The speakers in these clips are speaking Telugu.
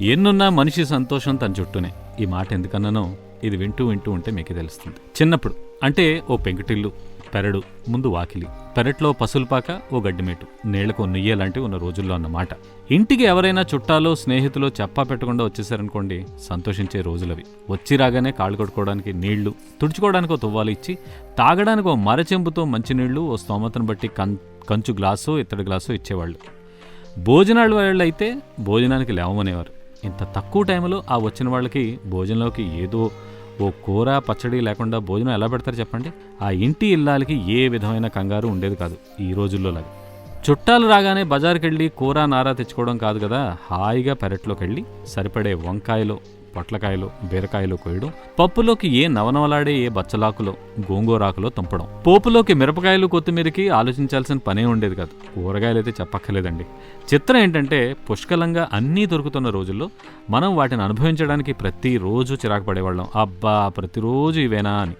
ఎన్నున్నా మనిషి సంతోషం తన చుట్టూనే ఈ మాట ఎందుకన్నానో ఇది వింటూ వింటూ ఉంటే మీకు తెలుస్తుంది. చిన్నప్పుడు అంటే ఓ పెంకుటిల్లు పెరడు ముందు వాకిలి పెరట్లో పసులుపాక ఓ గడ్డిమేటు నీళ్ళకు నుయ్య లాంటివి ఉన్న రోజుల్లో అన్నమాట. ఇంటికి ఎవరైనా చుట్టాలో స్నేహితులు చెప్పా పెట్టకుండా వచ్చేసారనుకోండి సంతోషించే రోజులవి. వచ్చి రాగానే కాళ్ళు కొట్టుకోవడానికి నీళ్ళు తుడుచుకోవడానికి ఓ తువ్వాలు ఇచ్చి తాగడానికి ఓ మరచెంబుతో మంచినీళ్ళు ఓ స్తోమతను బట్టి కం కంచు గ్లాసు ఇత్తడి గ్లాసు ఇచ్చేవాళ్ళు. భోజనాలు వాళ్ళు అయితే భోజనానికి లేవమనేవారు. ఇంత తక్కువ టైంలో ఆ వచ్చిన వాళ్ళకి భోజనంలోకి ఏదో ఓ కూర పచ్చడి లేకుండా భోజనం ఎలా పెడతారు చెప్పండి? ఆ ఇంటి ఇల్లాలకి ఏ విధమైన కంగారు ఉండేది కాదు ఈ రోజుల్లో లాగా చుట్టాలు రాగానే బజార్కి వెళ్ళి కూర నారా తెచ్చుకోవడం కాదు కదా హాయిగా పెరట్లోకి వెళ్ళి సరిపడే వంకాయలు పొట్లకాయలు బీరకాయలు కోయడం పప్పులోకి ఏ నవనవలాడే ఏ బచ్చలాకులో గోంగూరాకులో తుంపడం. పోపులోకి మిరపకాయలు కొత్తిమీరకి ఆలోచించాల్సిన పనే ఉండేది కాదు. కూరగాయలు అయితే చెప్పక్కర్లేదండి. చిత్రం ఏంటంటే పుష్కలంగా అన్నీ దొరుకుతున్న రోజుల్లో మనం వాటిని అనుభవించడానికి ప్రతిరోజు చిరాకు పడేవాళ్ళం. అబ్బా ప్రతిరోజు ఇవేనా అని.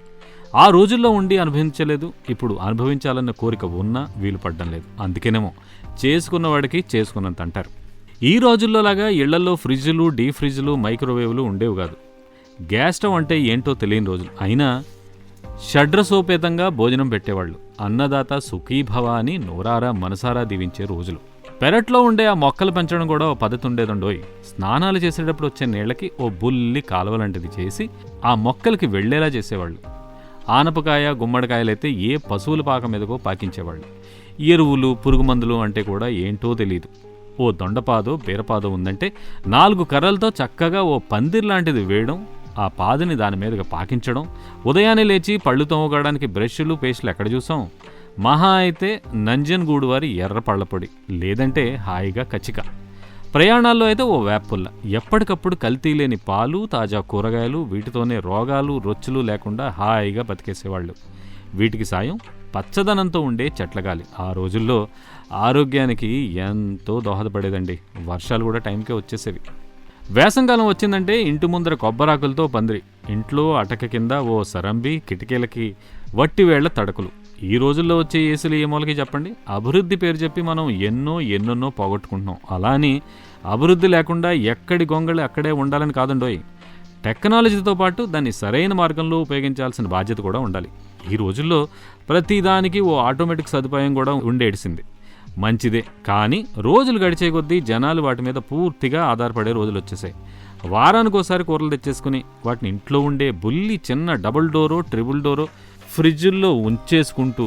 ఆ రోజుల్లో ఉండి అనుభవించలేదు. ఇప్పుడు అనుభవించాలన్న కోరిక ఉన్నా వీలు పడ్డం లేదు. అందుకేనేమో చేసుకున్నవాడికి చేసుకున్నంత అంటారు. ఈ రోజుల్లో లాగా ఇళ్ళలో ఫ్రిడ్జ్లు డీ ఫ్రిడ్జ్లు మైక్రోవేవ్లు ఉండేవి కాదు. గ్యాస్ స్టవ్ అంటే ఏంటో తెలియని రోజులు. అయినా షడ్రసోపేతంగా భోజనం పెట్టేవాళ్ళు. అన్నదాత సుఖీభవ అని నోరారా మనసారా దీవించే రోజులు. పెరట్లో ఉండే ఆ మొక్కలు పెంచడం కూడా ఓ పద్ధతి ఉండేదండోయ్. స్నానాలు చేసేటప్పుడు వచ్చే నీళ్ళకి ఓ బుల్లి కాలువ లాంటిది చేసి ఆ మొక్కలకి వెళ్ళేలా చేసేవాళ్ళు. ఆనపకాయ గుమ్మడికాయలైతే ఏ పశువుల పాక మీదకో పాకించేవాళ్ళు. ఎరువులు పురుగు మందులు అంటే కూడా ఏంటో తెలియదు ఓ దొండపాదో బీరపాదో ఉందంటే నాలుగు కర్రలతో చక్కగా ఓ పందిర్ లాంటిది వేయడం ఆ పాదని దాని మీదగా పాకించడం ఉదయాన్నే లేచి పళ్ళు తోమగడానికి బ్రష్లు పేస్టులు ఎక్కడ చూసాం? మహా అయితే నంజన్గూడు వారి ఎర్ర పళ్ళపొడి లేదంటే హాయిగా కచ్చిక. ప్రయాణాల్లో అయితే ఓ వేపుల్ల ఎప్పటికప్పుడు కల్తీ లేని పాలు తాజా కూరగాయలు వీటితోనే రోగాలు రొచ్చులు లేకుండా హాయిగా బతికేసేవాళ్ళు. వీటికి సాయం పచ్చదనంతో ఉండే చెట్లగాలి. ఆ రోజుల్లో ఆరోగ్యానికి ఎంతో దోహదపడేదండి. వర్షాలు కూడా టైంకే వచ్చేసేవి. వేసంకాలం వచ్చిందంటే ఇంటి ముందర కొబ్బరాకులతో పందిరి ఇంట్లో అటక కింద ఓ సరంబి కిటికీలకి వట్టివేళ్ళ తడకలు. ఈ రోజుల్లో వచ్చే ఏసులు ఏ మూలకి చెప్పండి? అభివృద్ధి పేరు చెప్పి మనం ఎన్నో ఎన్నెన్నో పోగొట్టుకుంటున్నాం. అలా అని అభివృద్ధి లేకుండా ఎక్కడి గొంగళి అక్కడే ఉండాలని కాదండోయ్. టెక్నాలజీతో పాటు దాన్ని సరైన మార్గంలో ఉపయోగించాల్సిన బాధ్యత కూడా ఉండాలి. ఈ రోజుల్లో ప్రతిదానికి ఓ ఆటోమేటిక్ సదుపాయం కూడా ఉండేడిసింది మంచిదే కానీ రోజులు గడిచే కొద్దీ జనాలు వాటి మీద పూర్తిగా ఆధారపడే రోజులు వచ్చేసాయి. వారానికి ఒకసారి కూరలు తెచ్చేసుకుని వాటిని ఇంట్లో ఉండే బుల్లి చిన్న డబుల్ డోరో ట్రిపుల్ డోరో ఫ్రిడ్జుల్లో ఉంచేసుకుంటూ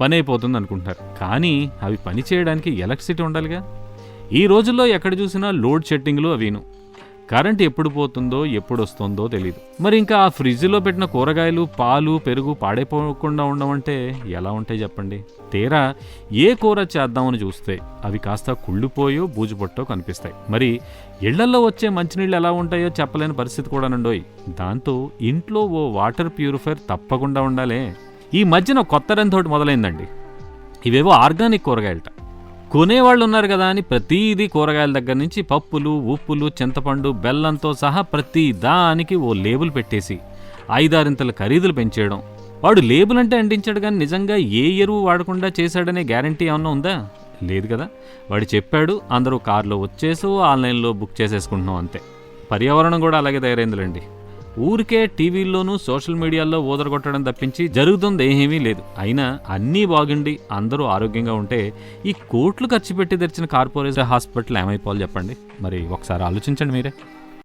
పని అయిపోతుంది అనుకుంటారు కానీ అవి పని చేయడానికి ఎలక్ట్రిసిటీ ఉండాలిగా? ఈ రోజుల్లో ఎక్కడ చూసినా లోడ్ షెడ్డింగ్లు అవిను. కరెంట్ ఎప్పుడు పోతుందో ఎప్పుడు వస్తుందో తెలియదు మరి ఇంకా ఆ ఫ్రిడ్జ్లో పెట్టిన కూరగాయలు పాలు పెరుగు పాడైపోకుండా ఉండమంటే ఎలా ఉంటాయి చెప్పండి? తీరా ఏ కూర చేద్దామని చూస్తే అవి కాస్త కుళ్ళిపోయో బూజుపొట్టో కనిపిస్తాయి. మరి ఇళ్ళలో వచ్చే మంచినీళ్ళు ఎలా ఉంటాయో చెప్పలేని పరిస్థితి కూడా నుండోయ్. దాంతో ఇంట్లో ఓ వాటర్ ప్యూరిఫైర్ తప్పకుండా ఉండాలే. ఈ మధ్యన కొత్త రంధోటి మొదలైందండి. ఇవేవో ఆర్గానిక్ కూరగాయలట. కొనేవాళ్ళు ఉన్నారు కదా అని ప్రతిదీ కూరగాయల దగ్గర నుంచి పప్పులు ఉప్పులు చింతపండు బెల్లంతో సహా ప్రతి దానికి ఓ లేబుల్ పెట్టేసి ఐదారింతల ఖరీదులు పెంచేయడం. వాడు లేబుల్ అంటే అంటించాడు కానీ నిజంగా ఏ ఎరువు వాడకుండా చేశాడనే గ్యారంటీ ఏమన్నా ఉందా? లేదు కదా. వాడు చెప్పాడు అందరూ కారులో వచ్చేసో ఆన్లైన్లో బుక్ చేసేసుకుంటున్నాం అంతే. పర్యావరణం కూడా అలాగే తయారైందిలేండి. ఊరికే టీవీల్లోనూ సోషల్ మీడియాలో ఊదరగొట్టడం తప్పించి జరుగుతుంది ఏమీ లేదు. అయినా అన్నీ బాగుండి అందరూ ఆరోగ్యంగా ఉంటే ఈ కోట్లు ఖర్చు పెట్టి తెరిచిన కార్పొరేట్ హాస్పిటల్ ఏమైపోవాలి చెప్పండి? మరి ఒకసారి ఆలోచించండి మీరే.